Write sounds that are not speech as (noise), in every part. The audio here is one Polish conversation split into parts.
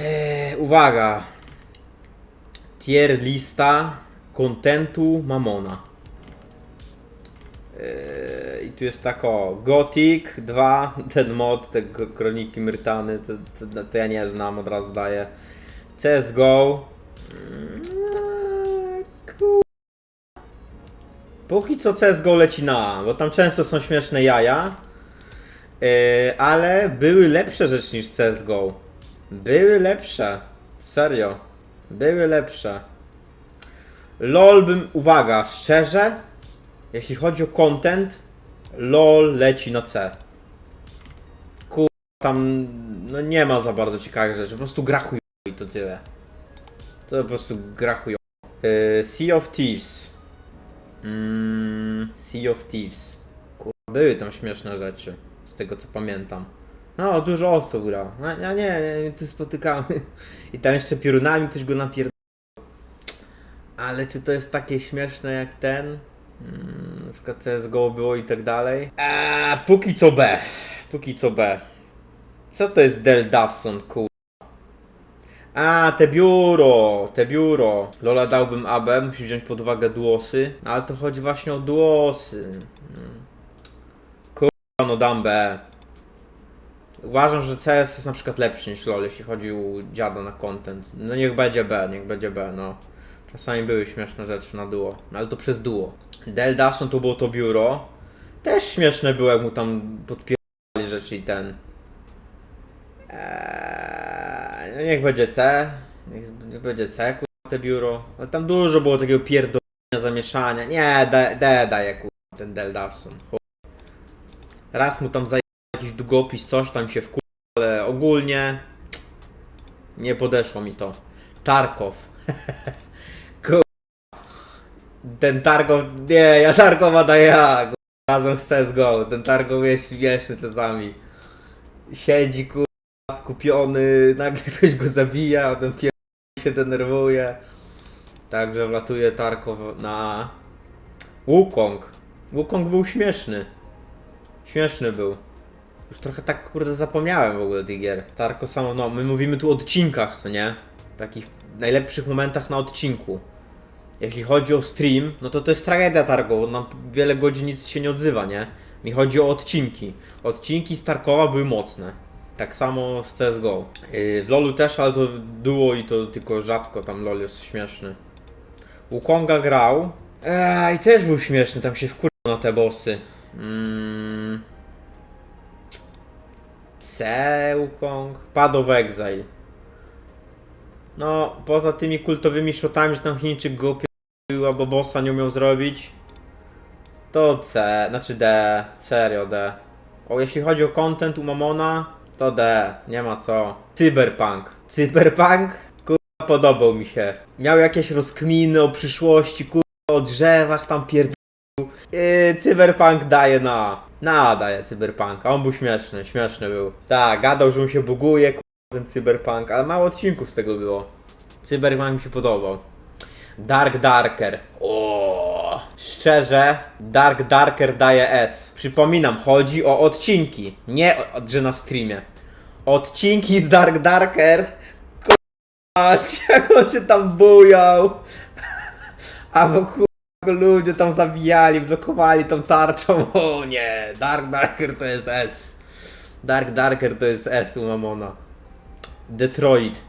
Eee, uwaga. Tier lista kontentu Mamona. Eee, I tu jest tak o, Gothic 2, ten mod, te kroniki Myrtany, to, to, to ja nie znam, od razu daję. CSGO. Eee, Póki co CSGO leci na bo tam często są śmieszne jaja. Eee, ale były lepsze rzeczy niż CSGO. Były lepsze. Serio. Były lepsze. LOL bym, uwaga, szczerze, jeśli chodzi o content, LOL leci na C. Kur... tam no nie ma za bardzo ciekawych rzeczy, po prostu gra chuj i to tyle. To po prostu gra chuj. Yy, sea of Thieves. Mm, sea of Thieves. Kur... były tam śmieszne rzeczy, z tego co pamiętam. No, dużo osób gra. No, ja nie, nie, tu spotykamy. I tam jeszcze piorunami ktoś go napierdał. Ale czy to jest takie śmieszne jak ten? Mm, na przykład CSGO było i tak dalej. Eee, póki co B. Póki co B. Co to jest Del Dawson, kur... A, te biuro, te biuro. Lola dałbym AB, musi wziąć pod uwagę duosy. No, ale to chodzi właśnie o duosy. Mm. Kurwa, no dam B. Uważam, że CS jest na przykład lepszy niż LoL, jeśli chodzi o dziada na content. No niech będzie B, niech będzie B, no. Czasami były śmieszne rzeczy na duo, ale to przez duo. Del Dawson to było to biuro. Też śmieszne było, jak mu tam podpierali rzeczy i ten. Eee, no niech będzie C. Niech, niech będzie C, kurwa, te biuro. Ale tam dużo było takiego pierdolenia, zamieszania. Nie, D, D daje, kurwa, ten Del Dawson. Raz mu tam jakiś długopis, coś tam się wkur... ale ogólnie nie podeszło mi to. Tarkow. (laughs) Ten Tarkow, nie, ja Tarkowa daję ja, razem z CSGO. Ten Tarkow jest śmieszny czasami. Siedzi kur... skupiony, nagle (laughs) ktoś go zabija, a ten pier... się denerwuje. Także wlatuje Tarkow na Wukong. Wukong był śmieszny. Śmieszny był. Już trochę tak kurde zapomniałem w ogóle tych gier. Tarko samo, no my mówimy tu o odcinkach, co nie? Takich najlepszych momentach na odcinku. Jeśli chodzi o stream, no to to jest tragedia Tarko, bo nam wiele godzin nic się nie odzywa, nie? Mi chodzi o odcinki. Odcinki z Tarkowa były mocne. Tak samo z CSGO. Yy, w LoLu też, ale to duo i to tylko rzadko, tam LoL jest śmieszny. Wukonga grał. Eee, i też był śmieszny, tam się wkurzył na te bossy. Mm. C Wukong. Pad of Exile. No, poza tymi kultowymi shotami, że tam Chińczyk go opił, albo bossa nie umiał zrobić. To C, znaczy D, serio D. O, jeśli chodzi o content u Mamona, to D, nie ma co. Cyberpunk. Cyberpunk? Kurwa, podobał mi się. Miał jakieś rozkminy o przyszłości, kurwa, o drzewach tam pierd... Yy, cyberpunk daje na. Na daje cyberpunk. A on był śmieszny, śmieszny był. Tak, gadał, że mu się buguje, kurwa, ten cyberpunk, ale mało odcinków z tego było. Cyberpunk mi się podobał. Dark Darker. O, szczerze, Dark Darker daje S. Przypominam, chodzi o odcinki, nie o, że na streamie. Odcinki z Dark Darker. Jak (laughs) on się tam bujał. (laughs) A bo ludzie tam zabijali, blokowali tą tarczą. (laughs) O nie, Dark Darker to jest S. Dark Darker to jest S u Mamona. Detroit.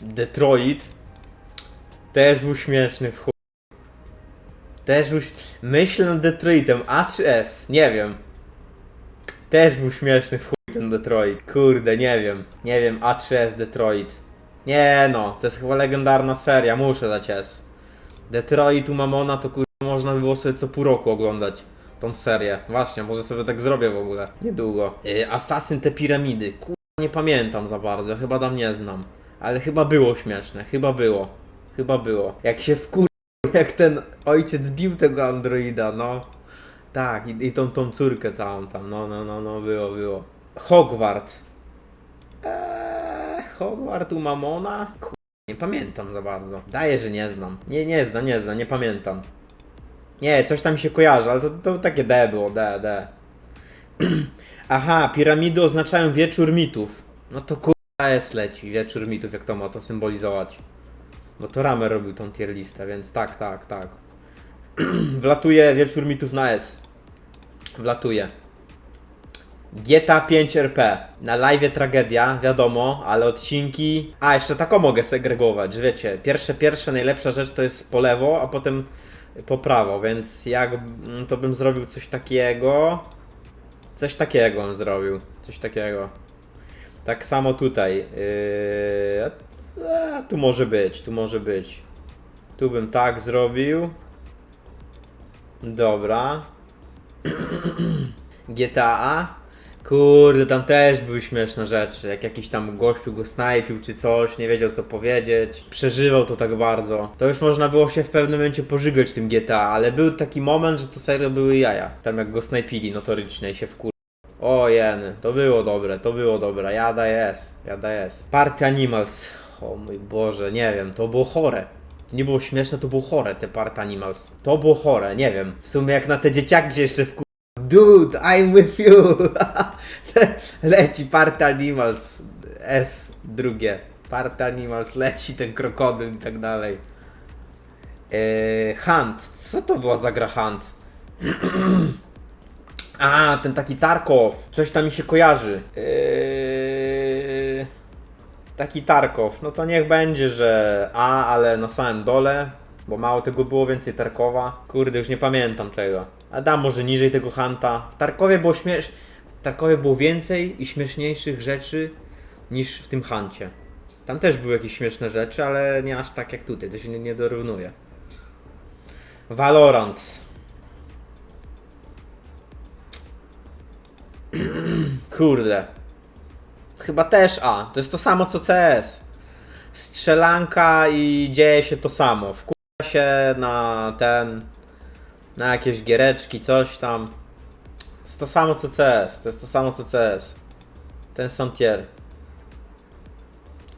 Detroit też był śmieszny w chuj. Też był... Myślę nad Detroitem, A czy S? Nie wiem. Też był śmieszny w chuj ten Detroit. Kurde, nie wiem. Nie wiem, A czy S Detroit. Nie no, to jest chyba legendarna seria, muszę dać S. Detroit u Mamona to można by było sobie co pół roku oglądać tą serię. Właśnie, może sobie tak zrobię w ogóle. Niedługo. Yy, Assassin te piramidy. Kurde, nie pamiętam za bardzo, chyba tam nie znam. Ale chyba było śmieszne, chyba było. Chyba było. Jak się wkur... jak ten ojciec bił tego androida, no. Tak, i, i tą, tą córkę całą tam, no, no, no, no, było, było. Hogwart. Eee, Hogwart u Mamona? Nie pamiętam za bardzo. Daję, że nie znam. Nie, nie znam, nie znam, nie pamiętam. Nie, coś tam się kojarzy, ale to, to takie D było, D, D. (clears throat) Aha, piramidy oznaczają wieczór mitów. No to kur... AS leci, wieczór mitów, jak to ma to symbolizować. Bo to Ramer robił tą tier listę, więc tak, tak, tak. (clears throat) Wlatuje wieczór mitów na S. Wlatuje. GTA 5 RP. Na live tragedia, wiadomo, ale odcinki. A, jeszcze taką mogę segregować, wiecie, pierwsze, pierwsze, najlepsza rzecz to jest po lewo, a potem po prawo, więc jak to bym zrobił coś takiego. Coś takiego bym zrobił. Coś takiego. Tak samo tutaj. Yy, tu może być, tu może być. Tu bym tak zrobił. Dobra. (clears throat) GTA. Kurde, tam też były śmieszne rzeczy. Jak jakiś tam gościu go snajpił czy coś, nie wiedział co powiedzieć. Przeżywał to tak bardzo. To już można było się w pewnym momencie pożygać tym GTA, ale był taki moment, że to serio były jaja. Tam jak go snajpili notorycznie i się wkur... O jeny, to było dobre, to było dobre. Jada jest, jada jest. Party Animals. O mój Boże, nie wiem, to było chore. To nie było śmieszne, to było chore, te Party Animals. To było chore, nie wiem. W sumie jak na te dzieciaki się jeszcze wkur... Dude, I'm with you! (laughs) (laughs) leci Party Animals S drugie. Party Animals leci, ten krokodyl i tak dalej. Eee, Hunt. Co to była za gra Hunt? (clears throat) A, ten taki Tarkow. Coś tam mi się kojarzy. Eee, taki Tarkow. No to niech będzie, że A, ale na samym dole. Bo mało tego było, więcej Tarkowa. Kurde, już nie pamiętam tego. A dam może niżej tego Hanta. W Tarkowie było śmiesz... W Tarkowie było więcej i śmieszniejszych rzeczy niż w tym Hancie. Tam też były jakieś śmieszne rzeczy, ale nie aż tak jak tutaj. To się nie, nie dorównuje. Valorant. (clears throat) Kurde. Chyba też A. To jest to samo co CS. Strzelanka i dzieje się to samo. Wkurza się na ten. Na jakieś giereczki, coś tam. To jest to samo co CS. To jest to samo co CS. Ten Santier.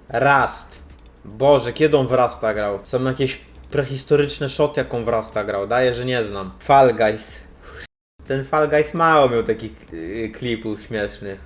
Rast. Boże, kiedy on w Rasta grał? Są jakieś prehistoryczne shot, jaką w Rasta grał. Daję, że nie znam. Fall Guys. Ten Fall Guys mało miał takich yy, klipów śmiesznych.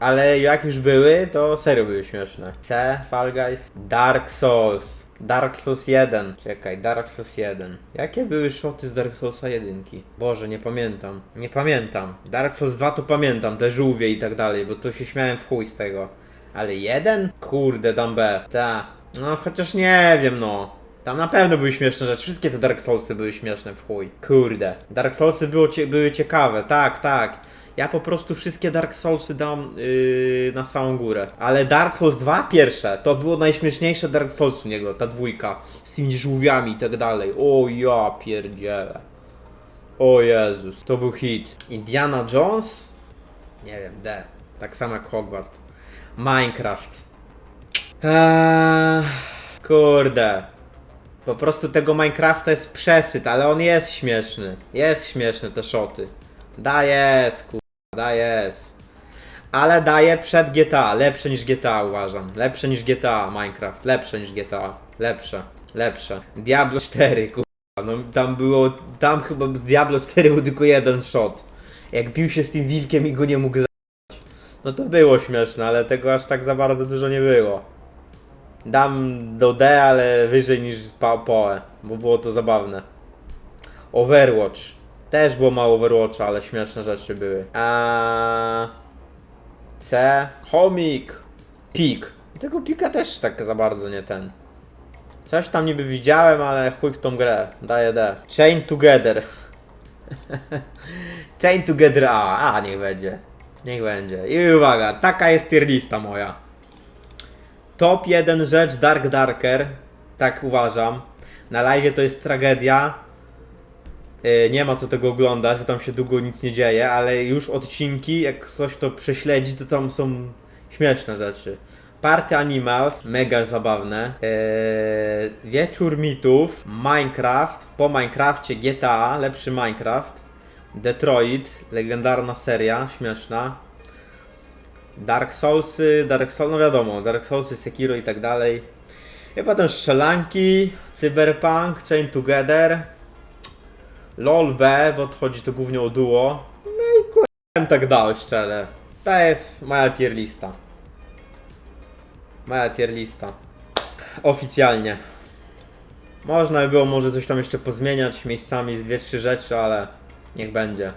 Ale jak już były, to serio były śmieszne. C, Fall Guys, Dark Souls. Dark Souls 1. Czekaj, Dark Souls 1. Jakie były shoty z Dark Soulsa 1? Boże, nie pamiętam. Nie pamiętam. Dark Souls 2 to pamiętam, te żółwie i tak dalej, bo to się śmiałem w chuj z tego. Ale jeden? Kurde, dam B. Ta. No chociaż nie wiem, no. Tam na pewno były śmieszne rzeczy. Wszystkie te Dark Soulsy były śmieszne w chuj. Kurde. Dark Soulsy było były ciekawe, tak, tak. Ja po prostu wszystkie Dark Soulsy dam yy, na samą górę. Ale Dark Souls 2 pierwsze, to było najśmieszniejsze Dark Souls u niego, ta dwójka. Z tymi żółwiami i tak dalej. O ja pierdzielę. O Jezus, to był hit. Indiana Jones? Nie wiem, D. Tak samo jak Hogwarts. Minecraft. Eee, kurde. Po prostu tego Minecrafta jest przesyt, ale on jest śmieszny. Jest śmieszny te szoty. Da jest, kurwa, da jest. Ale daje przed GTA, lepsze niż GTA uważam. Lepsze niż GTA Minecraft, lepsze niż GTA. Lepsze, lepsze. Diablo 4, kurwa. No tam było, tam chyba z Diablo 4 był tylko jeden shot. Jak bił się z tym wilkiem i go nie mógł zabić. No to było śmieszne, ale tego aż tak za bardzo dużo nie było. Dam do D, ale wyżej niż PoE, bo było to zabawne. Overwatch. Też było mało Overwatcha, ale śmieszne rzeczy były. A C. Chomik. Pik. Tego pika też tak za bardzo nie ten. Coś tam niby widziałem, ale chuj w tą grę. Daję D. Chain Together. (laughs) Chain Together A. A, niech będzie. Niech będzie. I uwaga, taka jest tier lista moja. Top 1 rzecz Dark Darker. Tak uważam. Na live to jest tragedia. Yy, Nie ma co tego oglądać, bo tam się długo nic nie dzieje, ale już odcinki, jak ktoś to prześledzi, to tam są śmieszne rzeczy. Party Animals, mega zabawne. Yy, Wieczór mitów, Minecraft, po Minecrafcie GTA, lepszy Minecraft. Detroit, legendarna seria, śmieszna. Dark Soulsy, Dark Souls, no wiadomo, Dark Soulsy, Sekiro i tak dalej. I potem strzelanki, Cyberpunk, Chain Together, LOL B, bo chodzi to głównie o duo. No i kurwa tak dał szczerze. To jest moja tier lista. Moja tier lista. Oficjalnie. Można by było może coś tam jeszcze pozmieniać miejscami z dwie, trzy rzeczy, ale niech będzie.